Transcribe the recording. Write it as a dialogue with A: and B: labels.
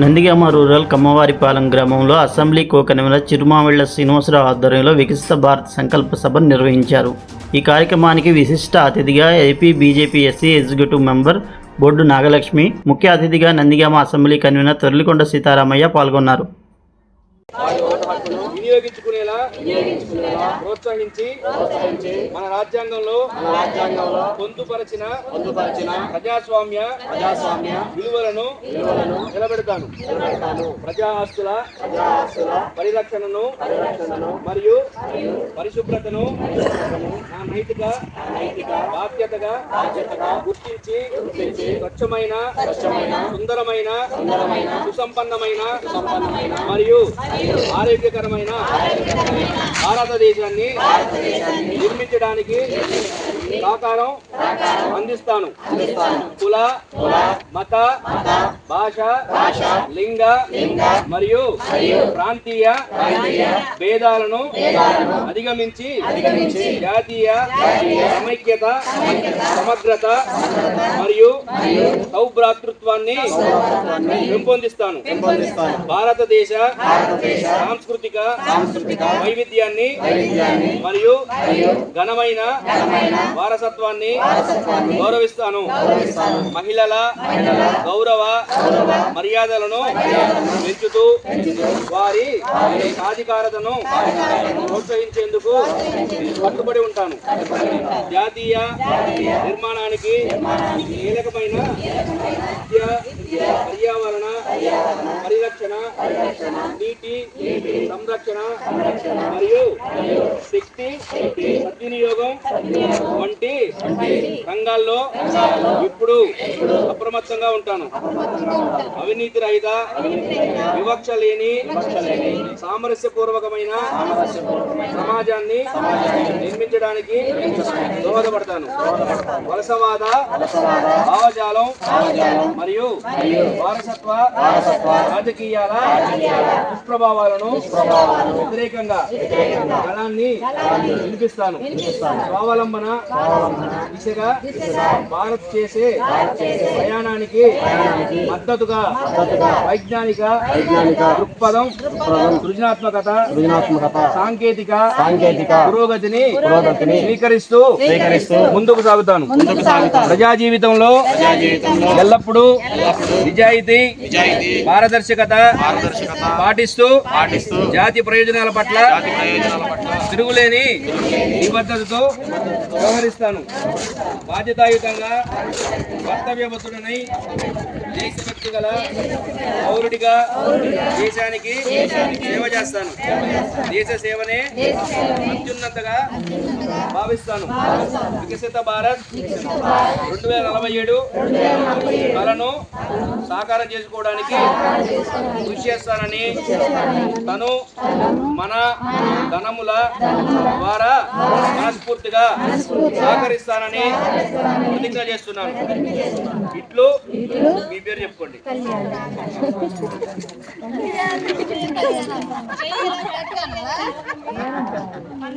A: Nandigama rural Kammavaripalem గ్రామంలో assembly కో చిరుమావిళ్ళ శ్రీనివాసరావు ఆధ్వర్యంలో వికసిత భారత్ సంకల్ప సభ నిర్వహించారు. ఈ కార్యక్రమానికి విశిష్ట అతిథిగా AP BJP SC executive member Boddu Nagalakshmi ముఖ్య అతిథిగా నందిగామ అసెంబ్లీ కన్వీనర్ తొర్లికొండ సీతారామయ్య పాల్గొన్నారు.
B: ప్రోత్సహించి మన రాజ్యాంగంలో పొందుపరచిన ప్రజాస్వామ్య ప్రజాస్వామ్య విలువలను నిలబెడతాను. ప్రజా ఆస్తుల పరిరక్షణను మరియు పరిశుభ్రతను నా నైతిక బాధ్యతగా గుర్తించి స్వచ్ఛమైన సుందరమైన సుసంపన్నమైన మరియు ఆరోగ్యకరమైన భారతదేశాన్ని నిర్మించడానికి సహకారం అందిస్తాను. కుల మత భాష లింగ మరియు ప్రాంతీయ భేదాలను అధిగమించి జాతీయ సమైక్యత సమగ్రత మరియు సౌభ్రాతృత్వాన్ని పెంపొందిస్తాను. భారతదేశ సాంస్కృతిక వైవిధ్యాన్ని మరియు ఘనమైన వారసత్వాన్ని గౌరవిస్తాను. మహిళల గౌరవ మర్యాదలను పెంచుతూ వారి సాధికారతను ప్రోత్సహించేందుకు కట్టుబడి ఉంటాను. జాతీయ నిర్మాణానికి కీలకమైన విద్య పర్యావరణ పరిరక్షణ సంరక్షణ మరియు శక్తి సద్వినియోగం వంటి రంగాల్లో ఇప్పుడు అప్రమత్తంగా ఉంటాను. అవినీతి రహిత వివక్ష లేని సామరస్యపూర్వకమైన సమాజాన్ని నిర్మించడానికి దోహదపడతాను వలసవాద భావజాలం మరియు వారసత్వ రాజకీయాల దుష్ప్రభావాలను వ్యతిరేకంగా గళాన్ని వినిపిస్తాను. స్వావలంబన దిశగా భారత్ చేసే ప్రయాణానికి మద్దతుగా వైజ్ఞానిక దృక్పథం సృజనాత్మకత సాంకేతిక
C: సాంకేతిక
B: పురోగతిని స్వీకరిస్తూ
C: స్వీకరిస్తూ
B: ముందుకు సాగుతాను. ప్రజా జీవితంలో ఎల్లప్పుడూ నిజాయితీ
C: పారదర్శకత
B: పాటిస్తూ
C: పాటిస్తూ
B: జాతి ప్రయోజనాల పట్ల
C: జాతి ప్రయోజనాల పట్ల
B: తిరుగులేని నిబద్ధతతో వ్యవహరిస్తాను. బాధ్యతాయుతంగా కర్తవ్యబద్ధుడనై దేశభక్తి గల పౌరుడిగా దేశానికి సేవ చేస్తాను. దేశ సేవనే అత్యున్నతగా భావిస్తాను. వికసిత భారత్ రెండు వేల నలభై ఏడు కలను సాకారం చేసుకోవడానికి కృషి చేస్తానని తను మన ధనముల ద్వారా మనస్ఫూర్తిగా సహకరిస్తానని ప్రతిజ్ఞ చేస్తున్నాను. ఇట్లు మీ పేరు చెప్పుకోండి.